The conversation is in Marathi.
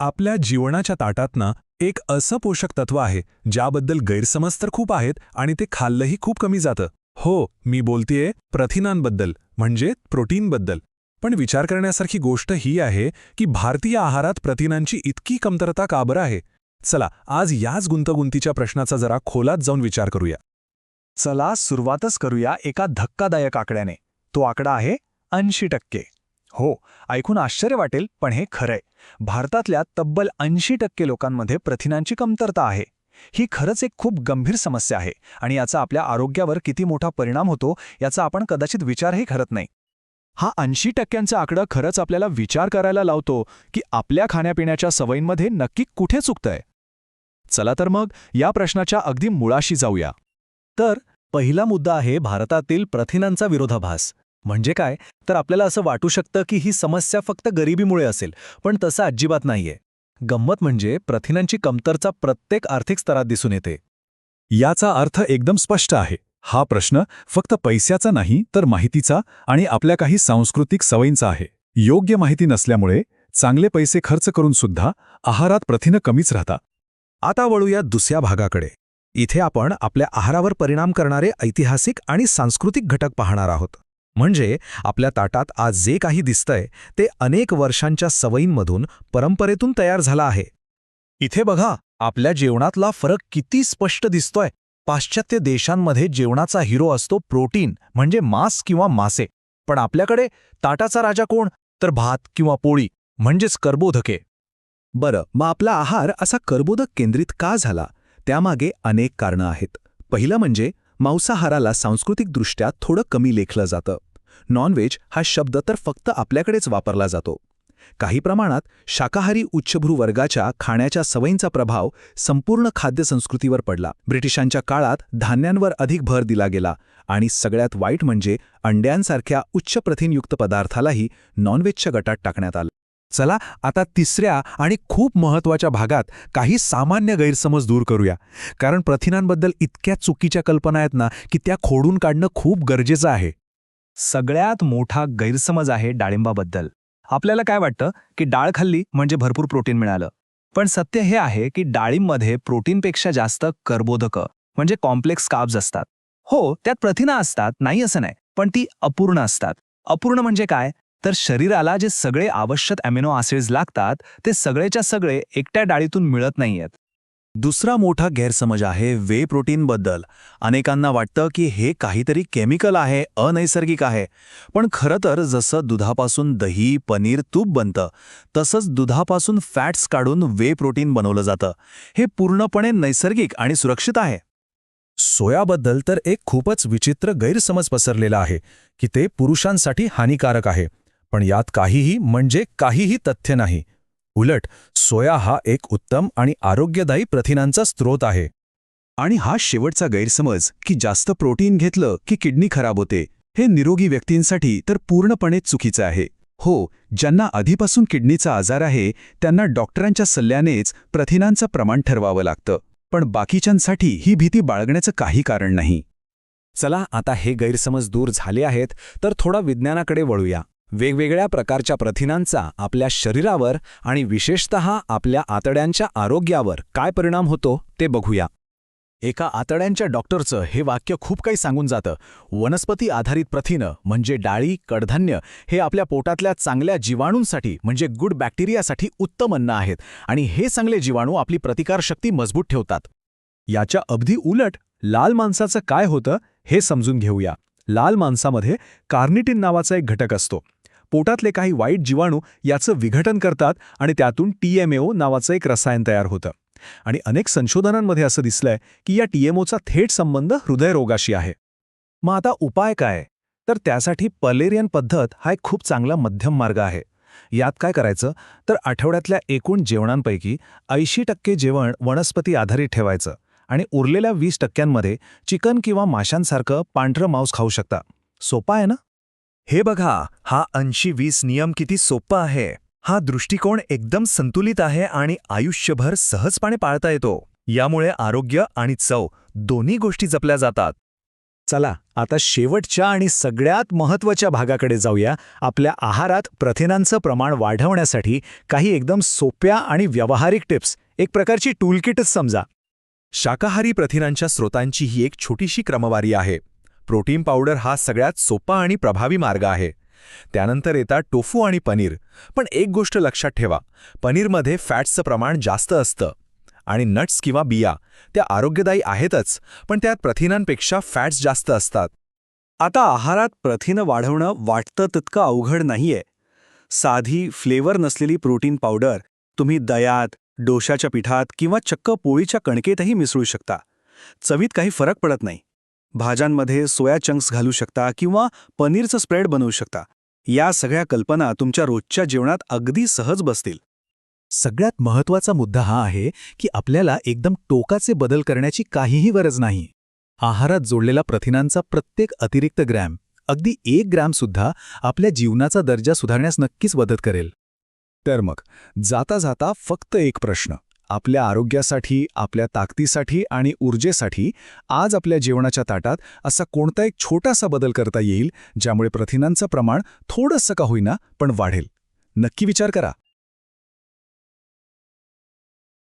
आपल्या जीवनाच्या ताटातनं एक असं पोषक तत्व आहे ज्याबद्दल गैरसमज तर खूप आहेत आणि ते खाल्लंही खूप कमी जातं. हो मी बोलतेय प्रथिनांबद्दल म्हणजे प्रोटीनबद्दल. पण विचार करण्यासारखी गोष्ट ही आहे की भारतीय आहारात प्रथिनांची इतकी कमतरता का बरं आहे? चला आज याच गुंतगुंतीच्या प्रश्नाचा जरा खोलात जाऊन विचार करूया. चला सुरुवातच करूया एका धक्कादायक आकड्याने. तो आकडा आहे ऐंशी टक्के. हो ऐकून आश्चर्य वाटेल पण हे खरंय. भारतातल्या तब्बल ऐंशी टक्के लोकांमध्ये प्रथिनांची कमतरता आहे. ही खरंच एक खूप गंभीर समस्या आहे आणि याचा आपल्या आरोग्यावर किती मोठा परिणाम होतो याचा आपण कदाचित विचारही करत नाही. हा ऐंशी टक्क्यांचा आकडा खरंच आपल्याला विचार करायला लावतो की आपल्या खाण्यापिण्याच्या सवयींमध्ये नक्की कुठे चुकतंय? चला तर मग या प्रश्नाच्या अगदी मुळाशी जाऊया. तर पहिला मुद्दा आहे भारतातील प्रथिनांचा विरोधाभास. म्हणजे काय? तर आपल्याला असं वाटू शकतं की ही समस्या फक्त गरिबीमुळे असेल पण तसं अजिबात नाहीये. गंमत म्हणजे प्रथिनांची कमतरता प्रत्येक आर्थिक स्तरात दिसून येते. याचा अर्थ एकदम स्पष्ट आहे. हा प्रश्न फक्त पैशाचा नाही तर माहितीचा आणि आपल्या काही सांस्कृतिक सवयींचा आहे. योग्य माहिती नसल्यामुळे चांगले पैसे खर्च करून सुद्धा आहारात प्रथिनं कमीच राहतात आता वळूया दुसऱ्या भागाकडे. इथे आपण आपल्या आहारावर परिणाम करणारे ऐतिहासिक आणि सांस्कृतिक घटक पाहणार आहोत. म्हणजे आपल्या ताटात आज जे काही दिसतंय ते अनेक वर्षांच्या सवयींमधून परंपरेतून तयार झाला आहे. इथे बघा आपल्या जेवणातला फरक किती स्पष्ट दिसतोय. पाश्चात्य देशांमध्ये जेवणाचा हिरो असतो प्रोटीन म्हणजे मांस किंवा मासे. पण आपल्याकडे ताटाचा राजा कोण? तर भात किंवा पोळी म्हणजेच कर्बोधके बरं मग आपला आहार असा कर्बोदक केंद्रित का झाला? त्यामागे अनेक कारणं आहेत. पहिलं म्हणजे मांसाहाराला सांस्कृतिकदृष्ट्या थोडं कमी लेखलं जातं. नॉनव्हेज हा शब्द तर फक्त आपल्याकडेच वापरला जातो. काही प्रमाणात शाकाहारी उच्चभ्रू वर्गाच्या खाण्याच्या सवयींचा प्रभाव संपूर्ण खाद्यसंस्कृतीवर पडला. ब्रिटिशांच्या काळात धान्यांवर अधिक भर दिला गेला आणि सगळ्यात वाईट म्हणजे अंड्यांसारख्या उच्च प्रथिनयुक्त पदार्थालाही नॉनव्हेजच्या गटात टाकण्यात आलं. चला आता तिसऱ्या आणि खूप महत्त्वाच्या भागात काही सामान्य गैरसमज दूर करूया. कारण प्रथिनांबद्दल इतक्या चुकीच्या कल्पना आहेत ना की त्या खोडून काढणं खूप गरजेचं आहे. सगळ्यात मोठा गैरसमज आहे डाळिंबाबद्दल. आपल्याला काय वाटतं? की डाळ खाल्ली म्हणजे भरपूर प्रोटीन मिळालं. पण सत्य हे आहे की डाळिंबमध्ये प्रोटीनपेक्षा जास्त कर्बोदकं म्हणजे कॉम्प्लेक्स काब्ज असतात. हो त्यात प्रथिना असतात नाही असं नाही पण ती अपूर्ण असतात. अपूर्ण म्हणजे काय? तर शरीराला जे सगळे आवश्यक अॅमिनो ॲसिड्स लागतात ते सगळेच्या सगळे एकट्या डाळीतून मिळत नाहीयेत. दुसरा मोठा गैरसमज आहे वे प्रोटीनबद्दल अनेकांना वाटतं की हे काहीतरी केमिकल आहे अनैसर्गिक आहे. पण खरं तर जसं दुधापासून दही पनीर तूप बनतं तसंच दुधापासून फॅट्स काढून वे प्रोटीन बनवलं जातं. हे पूर्णपणे नैसर्गिक आणि सुरक्षित आहे. सोयाबद्दल तर एक खूपच विचित्र गैरसमज पसरलेला आहे की ते पुरुषांसाठी हानिकारक आहे. पण यात काहीही म्हणजे काहीही तथ्य नाही. उलट सोया हा एक उत्तम आणि आरोग्यदायी प्रथिनांचा स्रोत आहे. आणि हा शेवटचा गैरसमज की जास्त प्रोटीन घेतलं की किडनी खराब होते हे निरोगी व्यक्तींसाठी तर पूर्णपणे चुकीचं आहे. हो ज्यांना आधीपासून किडनीचा आजार आहे त्यांना डॉक्टरांच्या सल्ल्यानेच प्रथिनांचं प्रमाण ठरवावं लागतं. पण बाकीच्यांसाठी ही भीती बाळगण्याचं काही कारण नाही. चला आता हे गैरसमज दूर झाले आहेत तर थोडा विज्ञानाकडे वळूया. वेगवेगळ्या प्रकारच्या प्रथिनांचा आपल्या शरीरावर आणि विशेषत आपल्या आतड्यांच्या आरोग्यावर काय परिणाम होतो ते बघूया. एका आतड्यांच्या डॉक्टरचं हे वाक्य खूप काही सांगून जातं. वनस्पती आधारित प्रथिनं म्हणजे डाळी कडधान्य हे आपल्या पोटातल्या चांगल्या जीवाणूंसाठी म्हणजे गुड बॅक्टेरियासाठी उत्तम अन्न आहेत आणि हे चांगले जीवाणू आपली प्रतिकारशक्ती मजबूत ठेवतात. याच्या अगदी उलट लाल माणसाचं काय होतं हे समजून घेऊया. लाल मांसामध्ये कार्निटिन नावाचा एक घटक असतो. पोटातले काही वाईट जीवाणू याचं विघटन करतात आणि त्यातून टीएमएओ नावाचं एक रसायन तयार होतं. आणि अनेक संशोधनांमध्ये असं दिसलंय की या टीएमओचा थेट संबंध हृदयरोगाशी आहे. मग आता उपाय काय? तर त्यासाठी पलेरियन पद्धत हा एक खूप चांगला मध्यम मार्ग आहे. यात काय करायचं? तर आठवड्यातल्या एकूण जेवणांपैकी ऐंशी टक्के जेवण वनस्पती आधारित ठेवायचं. आणि उरलेल्या वीस टक्क्यांमध्ये चिकन किंवा माशांसारखं पांढरं मांस खाऊ शकता. सोपा आहे ना? हे बघा हा ऐंशी वीस नियम किती सोपा आहे. हा दृष्टिकोन एकदम संतुलित आहे आणि आयुष्यभर सहजपणे पाळता येतो. यामुळे आरोग्य आणि चव दोन्ही गोष्टी जपल्या जातात. चला आता शेवटच्या आणि सगळ्यात महत्त्वाच्या भागाकडे जाऊया. आपल्या आहारात प्रथिनांचं प्रमाण वाढवण्यासाठी काही एकदम सोप्या आणि व्यावहारिक टिप्स. एक प्रकारची टूलकिटच समजा. शाकाहारी प्रथिनांच्या स्रोतांची ही एक छोटीशी क्रमवारी आहे. प्रोटीन पावडर हा सगळ्यात सोपा आणि प्रभावी मार्ग आहे. त्यानंतर येतात टोफू आणि पनीर. पण एक गोष्ट लक्षात ठेवा पनीरमध्ये फॅट्सचं प्रमाण जास्त असतं. आणि नट्स किंवा बिया त्या आरोग्यदायी आहेतच पण त्यात प्रथिनांपेक्षा फॅट्स जास्त असतात. आता आहारात प्रथिनं वाढवणं वाटतं तितकं अवघड नाहीये. साधी फ्लेवर नसलेली प्रोटीन पावडर तुम्ही दयात डोशाच्या पिठात किंवा चक्क पोळीच्या कणकेतही मिसळू शकता. चवीत काही फरक पडत नाही. भाज्यांमध्ये सोया चंक्स घालू शकता किंवा पनीरचं स्प्रेड बनवू शकता. या सगळ्या कल्पना तुमच्या रोजच्या जेवणात अगदी सहज बसतील. सगळ्यात महत्त्वाचा मुद्दा हा आहे की आपल्याला एकदम टोकाचे बदल करण्याची काहीही गरज नाही. आहारात जोडलेला प्रथिनांचा प्रत्येक अतिरिक्त ग्रॅम अगदी एक ग्रॅमसुद्धा आपल्या जीवनाचा दर्जा सुधारण्यास नक्कीच मदत करेल. तर मग जाता जाता फक्त एक प्रश्न. आपल्या आरोग्यासाठी आपल्या ताकदीसाठी आणि ऊर्जेसाठी आज आपल्या जेवणाच्या ताटात असा कोणता एक छोटासा बदल करता येईल ज्यामुळे प्रथिनांचं प्रमाण थोडंसं का होईना पण वाढेल? नक्की विचार करा.